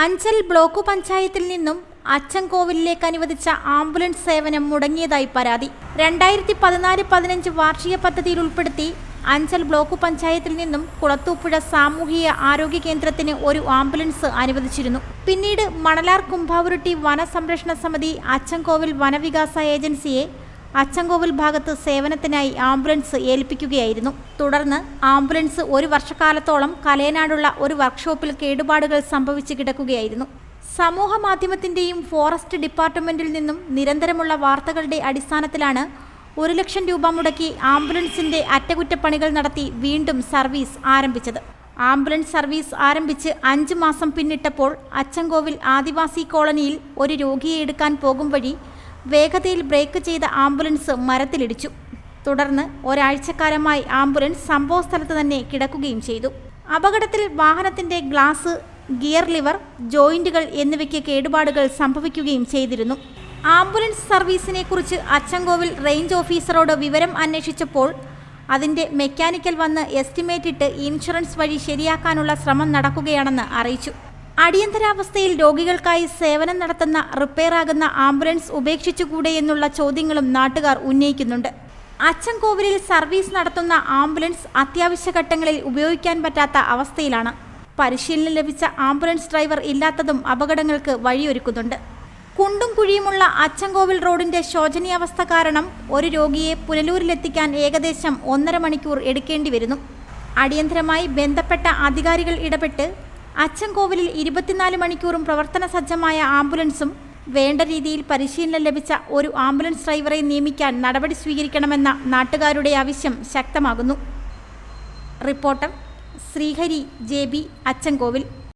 Anchal block പഞ്ചായത്തിൽ നിന്നും അച്ചൻകോവിലിലേക്ക് അനുവദിച്ച ആംബുലൻസ് സേവനം മുടങ്ങിയതായി പരാതി. രണ്ടായിരത്തി പതിനാല് പതിനഞ്ച് വാർഷിക പദ്ധതിയിൽ ഉൾപ്പെടുത്തി അഞ്ചൽ ബ്ലോക്ക് പഞ്ചായത്തിൽ നിന്നും കുളത്തൂപ്പുഴ സാമൂഹിക ആരോഗ്യ കേന്ദ്രത്തിന് ഒരു ആംബുലൻസ് അനുവദിച്ചിരുന്നു. പിന്നീട് മണലാർ കുംഭാവുരുട്ടി വനസംരക്ഷണ സമിതി അച്ചൻകോവിൽ വനവികാസ ഏജൻസിയെ അച്ചൻകോവിൽ ഭാഗത്ത് സേവനത്തിനായി ആംബുലൻസ് ഏൽപ്പിക്കുകയായിരുന്നു. തുടർന്ന് ആംബുലൻസ് ഒരു വർഷക്കാലത്തോളം കലയനാടുള്ള ഒരു വർക്ക്ഷോപ്പിൽ കേടുപാടുകൾ സംഭവിച്ച് കിടക്കുകയായിരുന്നു. സമൂഹ മാധ്യമത്തിന്റെയും ഫോറസ്റ്റ് ഡിപ്പാർട്ട്മെന്റിൽ നിന്നും നിരന്തരമുള്ള വാർത്തകളുടെ അടിസ്ഥാനത്തിലാണ് ഒരു ലക്ഷം രൂപ മുടക്കി ആംബുലൻസിന്റെ അറ്റകുറ്റപ്പണികൾ നടത്തി വീണ്ടും സർവീസ് ആരംഭിച്ചത്. ആംബുലൻസ് സർവീസ് ആരംഭിച്ച് അഞ്ച് മാസം പിന്നിട്ടപ്പോൾ അച്ചൻകോവിൽ ആദിവാസി കോളനിയിൽ ഒരു രോഗിയെ എടുക്കാൻ പോകും വഴി വേഗതയിൽ ബ്രേക്ക് ചെയ്ത ആംബുലൻസ് മരത്തിലിടിച്ചു. തുടർന്ന് ഒരാഴ്ചക്കാലമായി ആംബുലൻസ് സംഭവസ്ഥലത്ത് തന്നെ കിടക്കുകയും ചെയ്തു. അപകടത്തിൽ വാഹനത്തിന്റെ ഗ്ലാസ് ഗിയർ ലിവർ ജോയിന്റുകൾ എന്നിവയ്ക്ക് കേടുപാടുകൾ സംഭവിക്കുകയും ചെയ്തിരുന്നു. ആംബുലൻസ് സർവീസിനെ കുറിച്ച് അച്ചൻകോവിൽ റേഞ്ച് ഓഫീസറോട് വിവരം അന്വേഷിച്ചപ്പോൾ അതിന്റെ മെക്കാനിക്കൽ വന്ന് എസ്റ്റിമേറ്റ് ഇട്ട് ഇൻഷുറൻസ് വഴി ശരിയാക്കാനുള്ള ശ്രമം നടക്കുകയാണെന്ന് അറിയിച്ചു. അടിയന്തരാവസ്ഥയിൽ രോഗികൾക്കായി സേവനം നടത്തുന്ന റിപ്പയറാകുന്ന ആംബുലൻസ് ഉപേക്ഷിച്ചുകൂടെ എന്നുള്ള ചോദ്യങ്ങളും നാട്ടുകാർ ഉന്നയിക്കുന്നുണ്ട്. അച്ചൻകോവിലിൽ സർവീസ് നടത്തുന്ന ആംബുലൻസ് അത്യാവശ്യ ഘട്ടങ്ങളിൽ ഉപയോഗിക്കാൻ പറ്റാത്ത അവസ്ഥയിലാണ്. പരിശീലനം ലഭിച്ച ആംബുലൻസ് ഡ്രൈവർ ഇല്ലാത്തതും അപകടങ്ങൾക്ക് വഴിയൊരുക്കുന്നുണ്ട്. കുണ്ടും കുഴിയുമുള്ള അച്ചൻകോവിൽ റോഡിന്റെ ശോചനീയാവസ്ഥ കാരണം ഒരു രോഗിയെ പുനലൂരിലെത്തിക്കാൻ ഏകദേശം ഒന്നര മണിക്കൂർ എടുക്കേണ്ടി വരുന്നു. അടിയന്തരമായി ബന്ധപ്പെട്ട അധികാരികൾ ഇടപെട്ട് അച്ചൻകോവിലിൽ ഇരുപത്തിനാല് മണിക്കൂറും പ്രവർത്തന സജ്ജമായ ആംബുലൻസും വേണ്ട രീതിയിൽ പരിശീലനം ലഭിച്ച ഒരു ആംബുലൻസ് ഡ്രൈവറെ നിയമിക്കാൻ നടപടി സ്വീകരിക്കണമെന്ന നാട്ടുകാരുടെ ആവശ്യം ശക്തമാകുന്നു. Reporter Sreehari J B Achankovil.